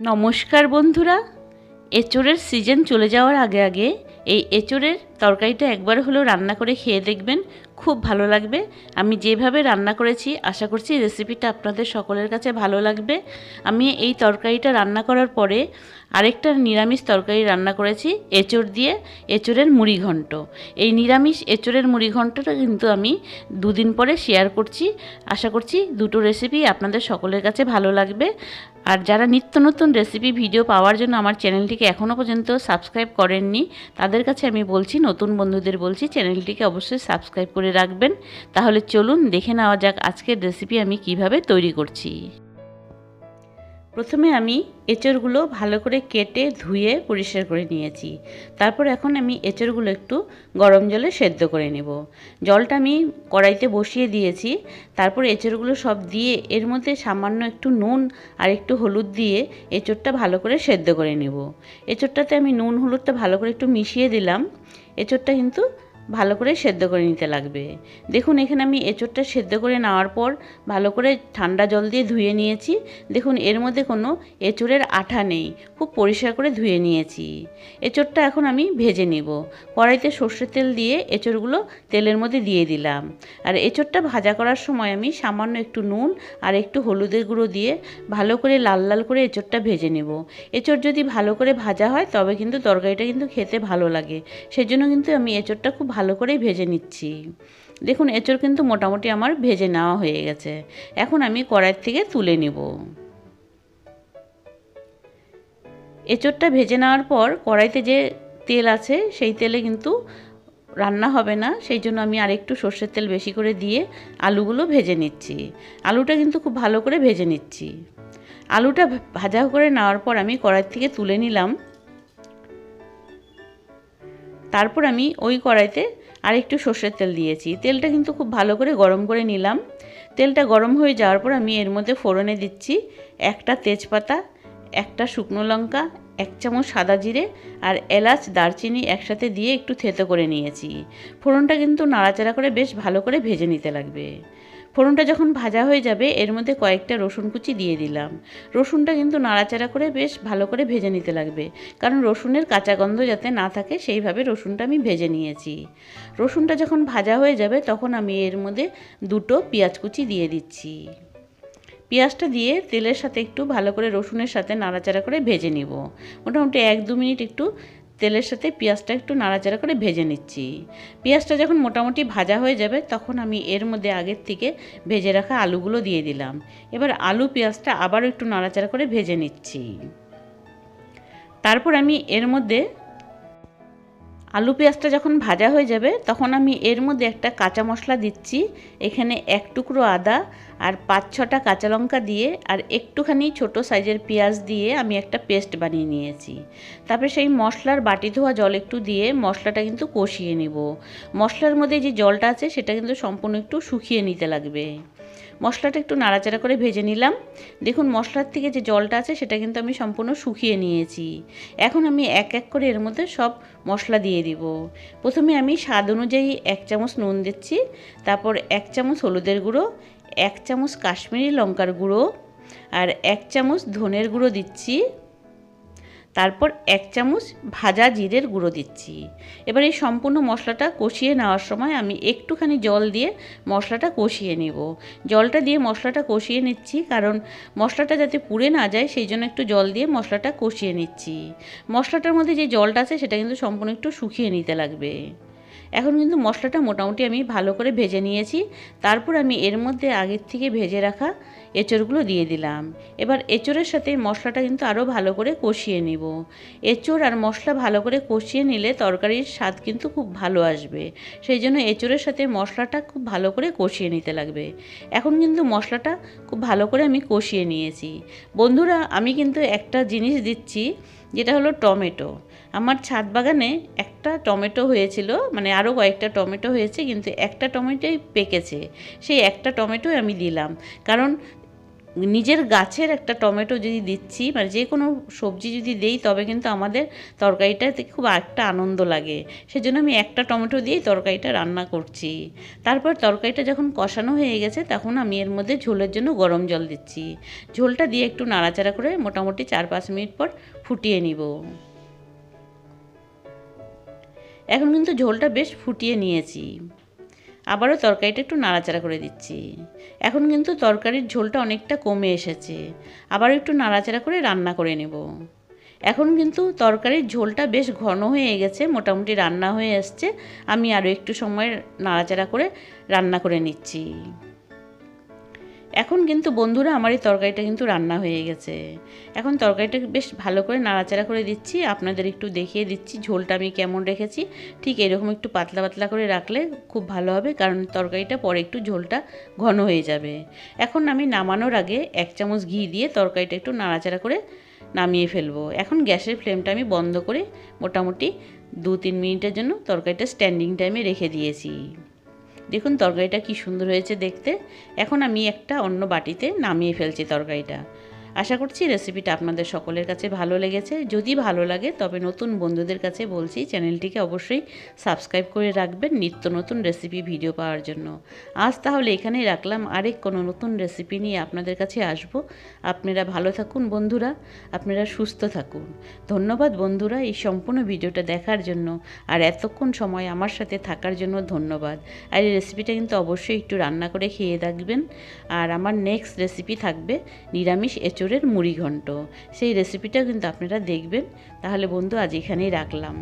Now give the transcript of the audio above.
নমস্কার বন্ধুরা। এঁচোড়ের সিজন চলে যাওয়ার আগে আগে এই এঁচোড়ের তরকারিটা একবার হলেও রান্না করে খেয়ে দেখবেন। খুব ভালো লাগবে। আমি যেভাবে রান্না করেছি, আশা করছি রেসিপিটা আপনাদের সকলের কাছে ভালো লাগবে। আমি এই তরকারিটা রান্না করার পরে আরেকটা নিরামিষ তরকারি রান্না করেছি, এঁচোড় দিয়ে, এঁচোড়ের মুড়ি ঘন্ট। এই নিরামিষ এঁচোড়ের মুড়ি ঘন্টটা কিন্তু আমি দুদিন পরে শেয়ার করছি। আশা করছি দুটো রেসিপি আপনাদের সকলের কাছে ভালো লাগবে। আর যারা নিত্য নতুন রেসিপি ভিডিও পাওয়ার জন্য আমার চ্যানেলটিকে এখনও পর্যন্ত সাবস্ক্রাইব করেননি, তাদের কাছে আমি বলছি, নতুন বন্ধুদের বলছি, চ্যানেলটিকে অবশ্যই সাবস্ক্রাইব করে রাখবেন। তাহলে চলুন দেখে নেওয়া যাক আজকের রেসিপি আমি কীভাবে তৈরি করছি। প্রথমে আমি এঁচড়গুলো ভালো করে কেটে ধুয়ে পরিষ্কার করে নিয়েছি। তারপর এখন আমি এঁচড়গুলো একটু গরম জলে সেদ্ধ করে নেব। জলটা আমি কড়াইতে বসিয়ে দিয়েছি। তারপর এঁচড়গুলো সব দিয়ে এর মধ্যে সামান্য একটু নুন আর একটু হলুদ দিয়ে এঁচড়টা ভালো করে সেদ্ধ করে নেব। এঁচড়টাতে আমি নুন হলুদটা ভালো করে একটু মিশিয়ে দিলাম। এঁচড়টা কিন্তু ভালো করে সেদ্ধ করে নিতে লাগবে। দেখুন, এখানে আমি এঁচোড়টা সেদ্ধ করে নেওয়ার পর ভালো করে ঠান্ডা জল দিয়ে ধুয়ে নিয়েছি। দেখুন, এর মধ্যে কোনো এঁচোড়ের আঠা নেই, খুব পরিষ্কার করে ধুয়ে নিয়েছি। এঁচোড়টা এখন আমি ভেজে নেব। কড়াইতে সর্ষের তেল দিয়ে এঁচোড়গুলো তেলের মধ্যে দিয়ে দিলাম। আর এঁচোড়টা ভাজা করার সময় আমি সামান্য একটু নুন আর একটু হলুদের গুঁড়ো দিয়ে ভালো করে লাল লাল করে এঁচোড়টা ভেজে নেব। এঁচোড় যদি ভালো করে ভাজা হয়, তবে কিন্তু তরকারিটা কিন্তু খেতে ভালো লাগে। সেজন্য কিন্তু আমি এঁচোড়টা খুব ভালো করেই ভেজে নিচ্ছি। দেখুন, এঁচড় কিন্তু মোটামুটি আমার ভেজে নেওয়া হয়ে গেছে। এখন আমি কড়াইয়ের থেকে তুলে নেব। এঁচড়টা ভেজে নেওয়ার পর কড়াইতে যে তেল আছে, সেই তেলে কিন্তু রান্না হবে না। সেই জন্য আমি আরেকটু সর্ষের তেল বেশি করে দিয়ে আলুগুলো ভেজে নিচ্ছি। আলুটা কিন্তু খুব ভালো করে ভেজে নিচ্ছি। আলুটা ভাজা করে নেওয়ার পর আমি কড়াই থেকে তুলে নিলাম তারপর আমি ওই কড়াইতে আর একটু সর্ষের তেল দিয়েছি। তেলটা কিন্তু খুব ভালো করে গরম করে নিলাম। তেলটা গরম হয়ে যাওয়ার পর আমি এর মধ্যে ফোড়নে দিচ্ছি একটা তেজপাতা, একটা শুকনো লঙ্কা, এক চামচ সাদা জিরে আর এলাচ, দারচিনি একসাথে দিয়ে একটু থেতো করে নিয়েছি। ফোড়নটা কিন্তু নাড়াচাড়া করে বেশ ভালো করে ভেজে নিতে লাগবে। ফোড়নটা যখন ভাজা হয়ে যাবে, এর মধ্যে কয়েকটা রসুন কুচি দিয়ে দিলাম। রসুনটা কিন্তু নাড়াচাড়া করে বেশ ভালো করে ভেজে নিতে লাগবে, কারণ রসুনের কাঁচা গন্ধ যাতে না থাকে, সেইভাবে রসুনটা আমি ভেজে নিয়েছি। রসুনটা যখন ভাজা হয়ে যাবে, তখন আমি এর মধ্যে দুটো পেঁয়াজ কুচি দিয়ে দিচ্ছি। পেঁয়াজটা দিয়ে তেলের সাথে একটু ভালো করে রসুনের সাথে নাড়াচাড়া করে ভেজে নিব। মোটামুটি এক দু মিনিট একটু তেলের সাথে পেঁয়াজটা একটু নাড়াচাড়া করে ভেজে নিচ্ছি। পেঁয়াজটা যখন মোটামুটি ভাজা হয়ে যাবে, তখন আমি এর মধ্যে আগের থেকে ভেজে রাখা আলুগুলো দিয়ে দিলাম। এবার আলু পেঁয়াজটা আবারও একটু নাড়াচাড়া করে ভেজে নিচ্ছি। তারপর আমি এর মধ্যে আলু পেঁয়াজটা যখন ভাজা হয়ে যাবে, তখন আমি এর মধ্যে একটা কাঁচা মশলা দিচ্ছি, এখানে এক টুকরো আদা আর পাঁচ ছটা কাঁচা লঙ্কা দিয়ে, আর একটুখানি ছোট সাইজের পেঁয়াজ দিয়ে আমি একটা পেস্ট বানিয়ে নিয়েছি। তারপরে সেই মশলার বাটি ধোয়া জল একটু দিয়ে মশলাটা কিন্তু কষিয়ে নিব। মশলার মধ্যে যে জলটা আছে, সেটা কিন্তু সম্পূর্ণ একটু শুকিয়ে নিতে লাগবে। মশলাটা একটু নাড়াচাড়া করে ভেজে নিলাম। দেখুন, মশলার থেকে যে জলটা আছে, সেটা কিন্তু আমি সম্পূর্ণ শুকিয়ে নিয়েছি। এখন আমি এক এক করে এর মধ্যে সব মশলা দিয়ে দিব। প্রথমে আমি স্বাদ অনুযায়ী এক চামচ নুন দিচ্ছি, তারপর এক চামচ হলুদের গুঁড়ো, এক চামচ কাশ্মীরি লঙ্কার গুঁড়ো, আর এক চামচ ধনের গুঁড়ো দিচ্ছি। তারপর এক চামচ ভাজা জিরের গুঁড়ো দিচ্ছি। এবার এই সম্পূর্ণ মশলাটা কষিয়ে নেওয়ার সময় আমি একটুখানি জল দিয়ে মশলাটা কষিয়ে নেব। জলটা দিয়ে মশলাটা কষিয়ে নিচ্ছি কারণ মশলাটা যাতে পুড়ে না যায় সেই জন্য একটু জল দিয়ে মশলাটা কষিয়ে নিচ্ছি। মশলাটার মধ্যে যে জলটা আছে সেটা কিন্তু সম্পূর্ণ একটু শুকিয়ে নিতে লাগবে। এখন কিন্তু মশলাটা মোটামুটি আমি ভালো করে ভেজে নিয়েছি। তারপর আমি এর মধ্যে আগের থেকে ভেজে রাখা এঁচড়গুলো দিয়ে দিলাম। এবার এঁচড়ের সাথে মশলাটা কিন্তু আরও ভালো করে কষিয়ে নিব। এঁচড় আর মশলা ভালো করে কষিয়ে নিলে তরকারির স্বাদ কিন্তু খুব ভালো আসবে। সেই জন্য এঁচড়ের সাথে মশলাটা খুব ভালো করে কষিয়ে নিতে লাগবে। এখন কিন্তু মশলাটা খুব ভালো করে আমি কষিয়ে নিয়েছি। বন্ধুরা, আমি কিন্তু একটা জিনিস দিচ্ছি। যেটা হলো টমেটো। আমার ছাদ বাগানে একটা টমেটো হয়েছিল মানে আরও কয়েকটা টমেটো হয়েছে, কিন্তু একটা টমেটোই পেকেছে। সেই একটা টমেটোই আমি দিলাম কারণ নিজের গাছের একটা টমেটো যদি দিচ্ছি মানে যে কোনো সবজি যদি দেই, তবে কিন্তু আমাদের তরকারিটাতে খুব একটা আনন্দ লাগে। সেজন্য আমি একটা টমেটো দিয়েই তরকারিটা রান্না করছি। তারপর তরকারিটা যখন কষানো হয়ে গেছে, তখন আমি এর মধ্যে ঝোলের জন্য গরম জল দিচ্ছি। ঝোলটা দিয়ে একটু নাড়াচাড়া করে মোটামুটি চার পাঁচ মিনিট পর ফুটিয়ে নিব। এখন কিন্তু ঝোলটা বেশ ফুটিয়ে নিয়েছি। আবারও তরকারিটা একটু নাড়াচাড়া করে দিচ্ছি। এখন কিন্তু তরকারির ঝোলটা অনেকটা কমে এসেছে। আবার একটু নাড়াচাড়া করে রান্না করে নেব। এখন কিন্তু তরকারির ঝোলটা বেশ ঘন হয়ে গেছে, মোটামুটি রান্না হয়ে আসছে। আমি আরও একটু সময় নাড়াচাড়া করে রান্না করে নিচ্ছি। এখন কিন্তু বন্ধুরা আমার এই তরকারিটা কিন্তু রান্না হয়ে গেছে। এখন তরকারিটা বেশ ভালো করে নাড়াচাড়া করে দিচ্ছি, আপনাদের একটু দেখিয়ে দিচ্ছি ঝোলটা আমি কেমন রেখেছি। ঠিক এরকম একটু পাতলা পাতলা করে রাখলে খুব ভালো হবে, কারণ তরকারিটা পরে একটু ঝোলটা ঘন হয়ে যাবে। এখন আমি নামানোর আগে এক চামচ ঘি দিয়ে তরকারিটা একটু নাড়াচাড়া করে নামিয়ে ফেলব। এখন গ্যাসের ফ্লেমটা আমি বন্ধ করে মোটামুটি দু তিন মিনিটের জন্য তরকারিটা স্ট্যান্ডিং টাইমে রেখে দিয়েছি। দেখুন তরকারিটা কি সুন্দর হয়েছে দেখতে। এখন আমি একটা অন্য বাটিতে নামিয়ে ফেলছি তরকারিটা। আশা করছি রেসিপিটা আপনাদের সকলের কাছে ভালো লেগেছে। যদি ভালো লাগে, তবে নতুন বন্ধুদের কাছে বলছি, চ্যানেলটিকে অবশ্যই সাবস্ক্রাইব করে রাখবেন নিত্য নতুন রেসিপি ভিডিও পাওয়ার জন্য। আজ তাহলে এখানেই রাখলাম। আরেক কোনো নতুন রেসিপি নিয়ে আপনাদের কাছে আসব। আপনারা ভালো থাকুন বন্ধুরা, আপনারা সুস্থ থাকুন। ধন্যবাদ বন্ধুরা এই সম্পূর্ণ ভিডিওটা দেখার জন্য, আর এতক্ষণ সময় আমার সাথে থাকার জন্য ধন্যবাদ। আর এই রেসিপিটা কিন্তু অবশ্যই একটু রান্না করে খেয়ে দেখবেন। আর আমার নেক্সট রেসিপি থাকবে নিরামিষ এঁচড়ের মুড়ি ঘন্ট সেই রেসিপিটা কিন্তু আপনারা দেখবেন। তাহলে বন্ধু আজ এখানেই রাখলাম।